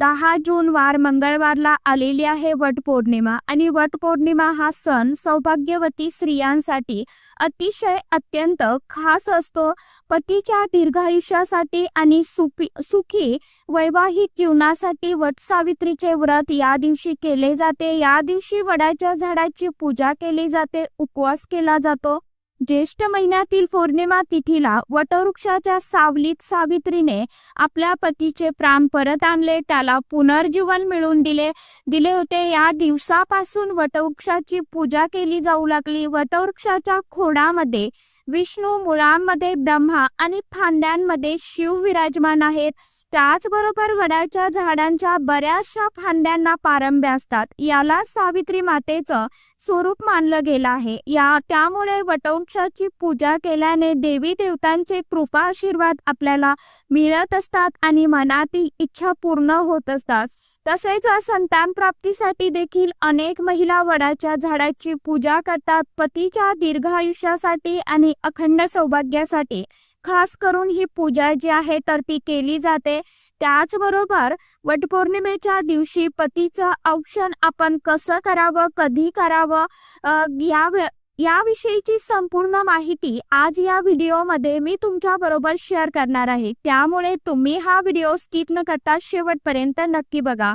दहा जून वार मंगळवारला आलेली आहे वटपौर्णिमा आणि वटपौर्णिमा हा सण सौभाग्यवती स्त्रियांसाठी अतिशय अत्यंत खास असतो. पतीच्या दीर्घायुष्यासाठी आणि सुपी सुखी वैवाहिक जीवनासाठी वट सावित्रीचे व्रत या दिवशी केले जाते. या दिवशी वडाच्या झाडाची पूजा केली जाते उपवास केला जातो. ज्येष्ठ महिन्यातील पौर्णिमा तिथीला वटवृक्षाच्या सावलीत सावित्रीने आपल्या पतीचे प्राण परत आणले. त्याला पुनर्जीवन मिळवून दिले. दिले होते. या दिवसापासून वटवृक्षाची पूजा केली जाऊ लागली. वटवृक्षाच्या खोडामध्ये विष्णू मुळांमध्ये ब्रह्मा आणि फांद्यांमध्ये शिव विराजमान आहेत. त्याचबरोबर वडाच्या झाडांच्या बऱ्याचशा फांद्यांना पारंब्या असतात. याला सावित्री मातेचं स्वरूप मानलं गेलं आहे. या त्यामुळे वटवृक्षाची पूजा केल्याने देवी देवतांचे कृपा आशीर्वाद आपल्याला मिळत असतात आणि मनातील इच्छा पूर्ण होत असतात. तसेच संतान प्राप्तीसाठी देखील अनेक महिला वडाच्या झाडाची पूजा करतात. पतीच्या दीर्घ आयुष्यासाठी आणि अखंड सौभाग्यासाठी. खास करून ही पूजा जी आहे तर ती केली जाते. त्याचबरोबर वटपौर्णिमेच्या दिवशी पतीचं औक्षण आपण कसं करावं कधी करावं या याविषयीची संपूर्ण माहिती आज या व्हिडिओमध्ये मी तुमच्या बरोबर शेअर करणार आहे. त्यामुळे तुम्ही हा व्हिडिओ स्किप न करता शेवटपर्यंत नक्की बघा.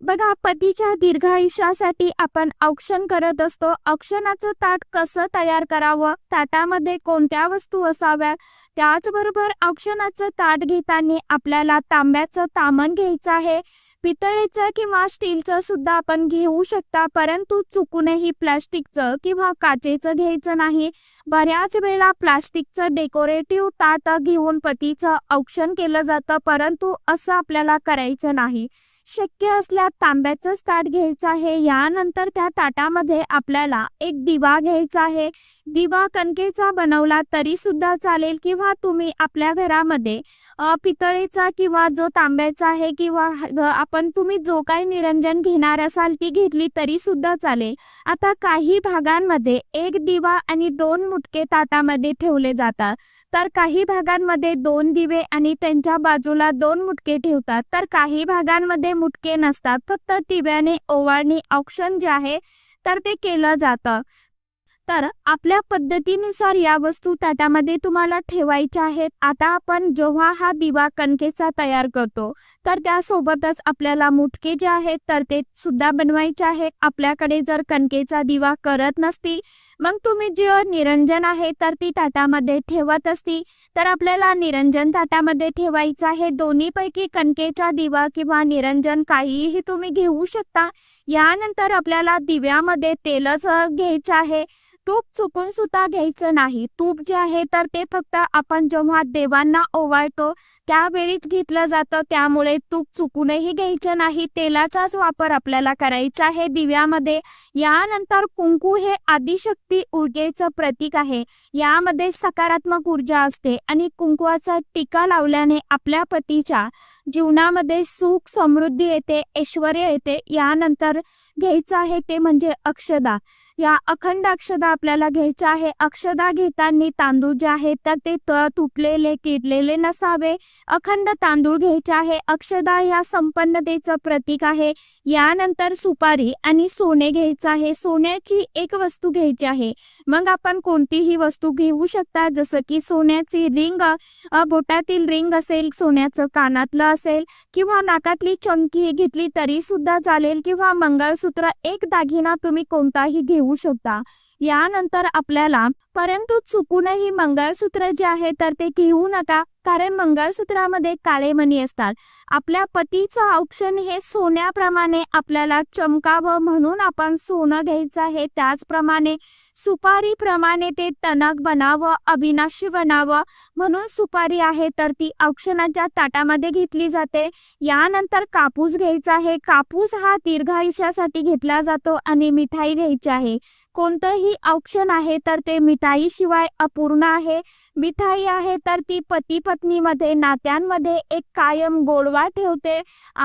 बघा पतीच्या दीर्घायुष्यासाठी आपण औक्षण करत असतो. औक्षणाचं ताट कसं तयार करावं? ताटामध्ये कोणत्या वस्तू असाव्या त्याचबरोबर औक्षणाचं ताट घेताना आपल्याला तांब्याचं तामण घ्यायचं आहे. पितळेचं किंवा स्टीलचं सुद्धा आपण घेऊ शकता परंतु चुकूनही प्लास्टिकचं किंवा काचेचं घ्यायचं नाही. बऱ्याच वेळा प्लास्टिकचं डेकोरेटिव्ह ताट घेऊन पतीचं औक्षण केलं जातं परंतु असं आपल्याला करायचं नाही. शक्य असल्यास तांब्याचंच ताट घ्यायचं आहे. यानंतर त्या ताटामध्ये आपल्याला एक दिवा घ्यायचा आहे. दिवा कणकेचा बनवला तरी सुद्धा चालेल किंवा तुम्ही आपल्या घरामध्ये पितळेचा किंवा जो तांब्याचा आहे किंवा आपण पण तुम्ही जो काही निरंजन घेणार असाल ती घेतली तरी सुद्धा चालेल. आता काही भागांमध्ये एक दिवा आणि दोन मुटके ताटामध्ये ठेवले जातात. तर काही भागांमध्ये दोन दिवे आणि त्यांच्या बाजूला दोन मुटके ठेवतात. तर काही भागांमध्ये मुटके नसतात. फक्त दिव्याने ओवाळणी औक्षण जे आहे तर ते केलं जातं. तर आपल्या पद्धतीनुसार या वस्तू ताटामध्ये तुम्हाला ठेवायच्या आहेत. आता आपण जेव्हा हा दिवा कणकेचा तयार करतो तर त्यासोबतच आपल्याला मुटके जे आहेत तर ते सुद्धा बनवायचे आहेत. आपल्याकडे जर कणकेचा दिवा करत नसतील मग तुम्ही जे निरंजन आहे तर ती ताटामध्ये ठेवत असती तर आपल्याला निरंजन ताटामध्ये ठेवायचं आहे. दोन्हीपैकी कणकेचा दिवा किंवा निरंजन काहीही तुम्ही घेऊ शकता. यानंतर आपल्याला दिव्यामध्ये तेलच घ्यायचं आहे. तूप चुकून सुद्धा घ्यायचं नाही. तूप जे आहे तर ते फक्त आपण जेव्हा देवांना ओवाळतो त्यावेळीच घेतलं जातं. त्यामुळे तूप चुकूनही घ्यायचं नाही. तेलाचाच वापर आपल्याला करायचा आहे. दिव्यामध्ये यानंतर कुंकू हे आदिशक्ती ऊर्जेचं प्रतीक आहे. यामध्ये सकारात्मक ऊर्जा असते आणि कुंकुवाचा टीका लावल्याने आपल्या पतीच्या जीवनामध्ये सुख समृद्धी येते ऐश्वर येते. यानंतर घ्यायचं आहे ते म्हणजे अक्षदा. या अखंड अक्षदा आपल्याला घ्यायच्या आहे. अक्षदा घेताना तांदूळ जे आहे तर ते तुटलेले किडलेले नसावे. अखंड तांदूळ घ्यायचे आहे. अक्षदा या संपन्नतेचं प्रतीक आहे. यानंतर सुपारी आणि सोने घ्यायचं आहे. सोन्याची एक वस्तू घ्यायची आहे. मग आपण कोणतीही वस्तू घेऊ शकता. जसं की सोन्याची रिंग बोटातील रिंग असेल सोन्याचं कानातलं असेल किंवा नाकातली चमकी घेतली तरी सुद्धा चालेल किंवा मंगळसूत्र एक दागिना तुम्ही कोणताही घेऊ शकता. या त्यानंतर आपल्याला परंतु चुकूनही मंगळसूत्र जे आहे तर ते घेऊ नका. कारण मंगळसूत्रामध्ये काळे मणी असतात. आपल्या पतीचं औक्षण हे सोन्याप्रमाणे आपल्याला चमकावं म्हणून आपण सोनं घ्यायचं आहे. त्याचप्रमाणे सुपारीप्रमाणे ते टणक बनावं अविनाशी बनावं म्हणून सुपारी आहे तर ती औक्षणाच्या ताटामध्ये घेतली जाते. यानंतर कापूस घ्यायचा आहे. कापूस हा दीर्घ आयुष्यासाठी घेतला जातो आणि मिठाई घ्यायची आहे. कोणतंही औक्षण आहे तर ते मिठाईशिवाय अपूर्ण आहे. मिठाई आहे तर ती पती पत्नीमध्ये नात्यांमध्ये एक कायम गोडवा ठेवते.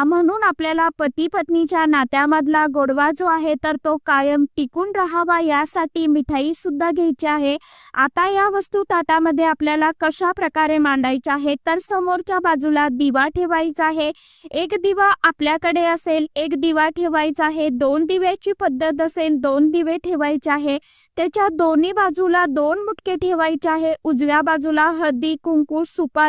म्हणून आपल्याला पती पत्नीच्या नात्यामधला गोडवा जो आहे तर तो कायम टिकून राहावा यासाठी मिठाई सुद्धा घ्यायची आहे. आता या वस्तू ताटामध्ये आपल्याला कशा प्रकारे मांडायच्या आहेत तर समोरच्या बाजूला दिवा ठेवायचा आहे. एक दिवा आपल्याकडे असेल एक दिवा ठेवायचा आहे. दोन दिव्याची पद्धत असेल दोन दिवे ठेवायचे आहे. त्याच्या दोन्ही बाजूला दोन मुटके ठेवायचे आहे. उजव्या बाजूला हळदी कुंकू सुपारी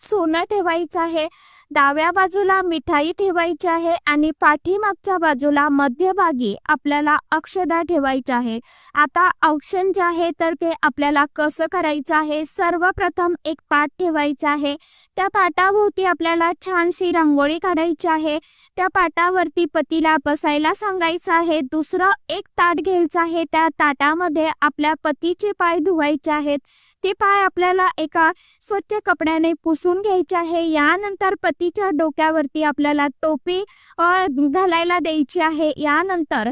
सोनं ठेवायचं आहे डाव्या बाजूला मिठाई ठेवायची आहे आणि पाठीमागच्या बाजूला मध्यभागी आपल्याला अक्षदा ठेवायच्या आहे. आता औक्षण जे आहे तर ते आपल्याला कसं करायचं आहे? सर्वप्रथम एक पाठ ठेवायचा आहे. त्या पाटाभोवती आपल्याला छानशी रांगोळी काढायची आहे. त्या पाटावरती पतीला बसायला सांगायचं आहे. दुसरं एक ताट घ्यायचं आहे. त्या ताटामध्ये आपल्या पतीचे पाय धुवायचे आहेत. ते पाय आपल्याला एका स्वच्छ कपड्याने पुसून घ्यायचे आहे. यानंतर पतीच्या डोक्यावरती आपल्याला टोपी घालायला द्यायची आहे. यानंतर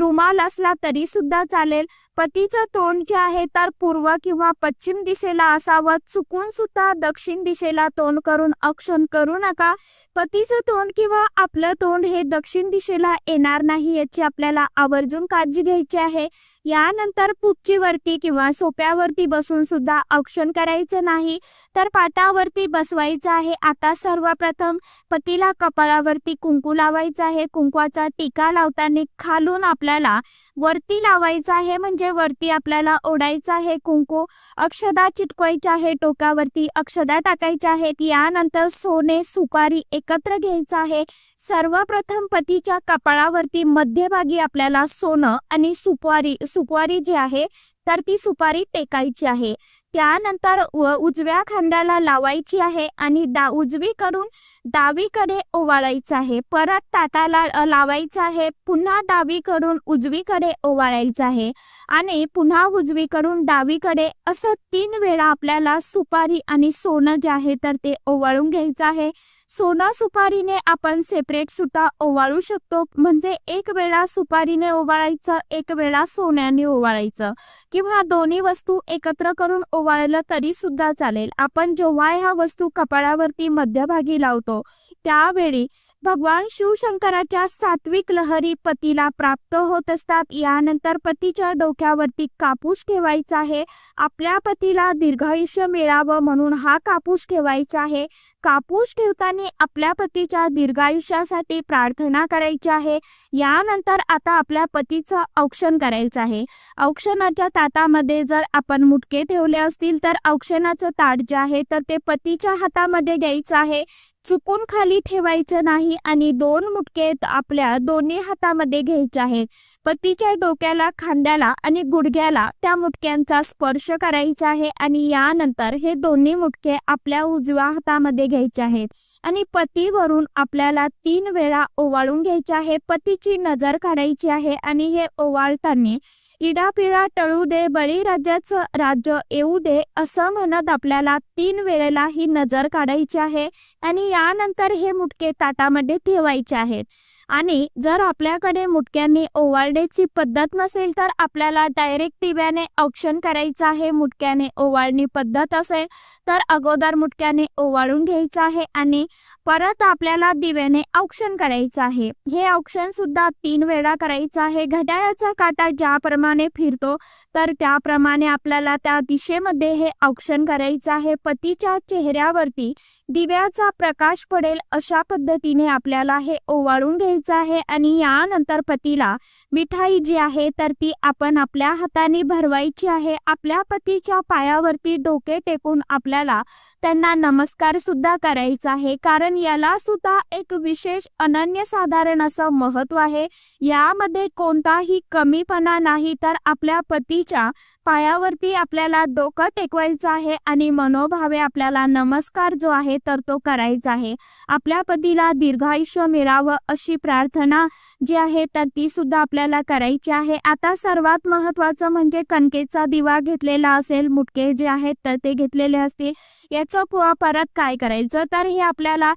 रुमाल असला तरी सुद्धा चालेल. पतीचं तोंड जे आहे तर पूर्व किंवा पश्चिम दिशेला असावं. चुकून सुद्धा दक्षिण दिशेला तोंड करून अक्षण करू नका. पतीचं तोंड किंवा आपलं तोंड हे दक्षिण दिशेला येणार नाही याची आपल्याला आवर्जून काळजी घ्यायची आहे. यानंतर पुच्चीवरती किंवा सोप्यावरती बसून सुद्धा अक्षण करायचं नाही. तर पाटावरती बसवायचं आहे. आता सर्वप्रथम पतीला कपाळावरती कुंकू लावायचं आहे. कुंकवाचा टीका लावताना खालून आपल्याला वरती लावायचा आहे. म्हणजे वरती आपल्याला ओढायचं आहे. कुंकू अक्षदा चिटकवायच्या आहे. टोकावरती अक्षदा टाकायच्या आहेत. यानंतर सोने सुपारी एकत्र घ्यायचं आहे. सर्वप्रथम पतीच्या कपाळावरती मध्यभागी आपल्याला सोनं आणि सुपारी सुपारी जी आहे तर ती सुपारी टेकायची आहे. त्यानंतर उजव्या खांद्याला लावायची आहे आणि डा उजवीकडून डावीकडे ओवाळायचं आहे. परत ताटाला लावायचं आहे. पुन्हा डावीकडून उजवीकडे ओवाळायचं आहे. आणि पुन्हा उजवीकडून डावीकडे असं तीन वेळा आपल्याला सुपारी आणि सोनं जे आहे तर ते ओवाळून घ्यायचं आहे. सोनं सुपारीने आपण सेपरेट सुद्धा ओवाळू शकतो. म्हणजे एक वेळा सुपारीने ओवाळायचं एक वेळा सोन्याने ओवाळायचं. किंवा दोन्ही वस्तू एकत्र करून ओवाळलं तरी सुद्धा चालेल. आपण जेव्हा ह्या वस्तू कपाळावरती मध्यभागी लावतो त्यावेळी भगवान शिवशंकराच्या सात्विक लहरी पतीला प्राप्त होत असतात. यानंतर पतीच्या डोक्यावरती कापूस ठेवायचा आहे. आपल्या पतीला दीर्घायुष्य मिळावं म्हणून हा कापूस ठेवायचा आहे. कापूस ठेवताना आपल्या पतीच्या दीर्घायुष्यासाठी प्रार्थना करायची आहे. यानंतर आता आपल्या पतीचं औक्षण करायचं आहे. औक्षणाच्या ताटामध्ये जर आपण मुटके ठेवले असतील तर औक्षणाचं ताट जे आहे तर ते पतीच्या हातामध्ये घ्यायचं आहे. चुकून खाली ठेवायचं नाही आणि दोन मुटके आपल्या दोन्ही हातामध्ये घ्यायचे आहेत. पतीच्या डोक्याला खांद्याला आणि गुडघ्याला त्या मुटक्यांचा स्पर्श करायचा आहे आणि यानंतर हे दोन्ही मुटके आपल्या उजव्या हातामध्ये घ्यायचे आहेत. आणि पतीवरून आपल्याला तीन वेळा ओवाळून घ्यायचे आहे. पतीची नजर काढायची आहे आणि हे ओवाळताना इडापिडा टळू दे बळीराजाच राज्य येऊ दे असं म्हणत आपल्याला तीन वेळेला ही नजर काढायची आहे आणि यानंतर हे मुटके ताटामध्ये ठेवायचे आहेत. आणि जर आपल्याकडे मुटक्यांनी ओवाळण्याची पद्धत नसेल तर आपल्याला डायरेक्ट दिव्याने औक्षण करायचं आहे. मुटक्याने ओवाळणी पद्धत असेल तर अगोदर मुटक्याने ओवाळून घ्यायचं आहे आणि परत आपल्याला दिव्याने औक्षण करायचं आहे. हे औक्षण सुद्धा तीन वेळा करायचं आहे. घड्याळाचा काटा ज्याप्रमाणे फिरतो तर त्याप्रमाणे आपल्याला त्या दिशेमध्ये हे औक्षण करायचं आहे. पतीच्या चेहऱ्यावरती दिव्याचा प्रकाश पडेल अशा पद्धतीने आपल्याला हे ओवाळून घ्यायचं आहे आणि यानंतर पतीला मिठाई जी आहे तर ती आपण आपल्या हाताने भरवायची आहे. आपल्या पतीच्या पायावरती डोके टेकून आपल्याला त्यांना नमस्कार सुद्धा करायचा आहे. कारण याला सुद्धा एक विशेष अनन्यसाधारण असं महत्त्व आहे. यामध्ये कोणताही कमीपणा नाही तर आपल्या पतीच्या पायावरती आपल्याला डोकं टेकवायचं आहे आणि मनोभावे आपल्याला नमस्कार जो आहे तर तो करायचा आहे. आपल्या पतीला दीर्घायुष्य मिळावं अशी प्रार्थना जी आहे तर ती सुद्धा आपल्याला करायची आहे. आता सर्वात महत्वाचं म्हणजे कणकेचा दिवा घेतलेला असेल मुटके जे आहेत तर ते घेतलेले असतील. याचं प- परत काय करायचं? तर हे आपल्याला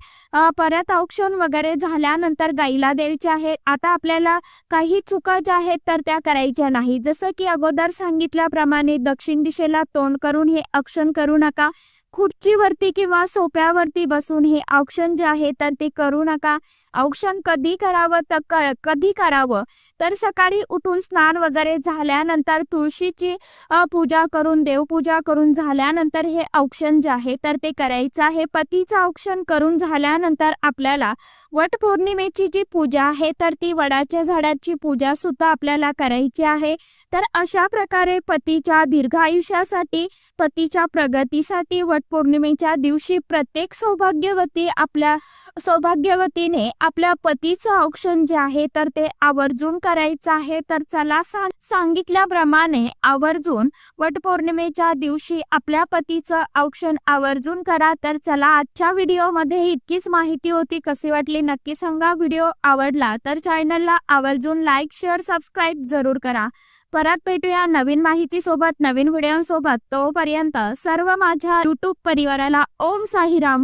परत औक्षण वगैरे झाल्यानंतर गाईला द्यायचे आहे. आता आपल्याला काही चुका ज्या आहेत तर त्या करायच्या नाही जसं की अगोदर सांगितल्याप्रमाणे दक्षिण दिशेला तोंड करून हे अक्षण करू नका. खुर्चीवरती किंवा सोप्यावरती बसून हे औक्षण जे आहे तर ते करू नका. औक्षण कधी करावं तर क- कधी करावं? तर सकाळी उठून स्नान वगैरे झाल्यानंतर तुळशीची पूजा करून देवपूजा करून झाल्यानंतर हे औक्षण जे आहे तर ते करायचं आहे. पतीचं औक्षण करून झाल्यानंतर आपल्याला वट पौर्णिमेची जी पूजा आहे तर ती वडाच्या झाडाची पूजा सुद्धा आपल्याला करायची आहे. तर अशा प्रकारे पतीच्या दीर्घ आयुष्यासाठी पतीच्या प्रगतीसाठी वट पौर्णिमेच्या दिवशी प्रत्येक सौभाग्यवती आपल्या सौभाग्यवतीने आपल्या पतीचं औक्षण जे आहे तर ते आवर्जून करायचं आहे. तर चला सांगितल्याप्रमाणे आवर्जून वटपौर्णिमेच्या दिवशी आपल्या पतीचं औक्षण आवर्जून करा. तर चला आजच्या व्हिडिओमध्ये इतकीच माहिती होती. कशी वाटली नक्की सांगा. व्हिडिओ आवडला तर चॅनलला आवर्जून लाईक शेअर सबस्क्राईब जरूर करा. परत भेटूया नवीन माहिती सोबत नवीन व्हिडिओ सोबत तोपर्यंत सर्व माझ्या युट्यूब परिवाराला ओम साईराम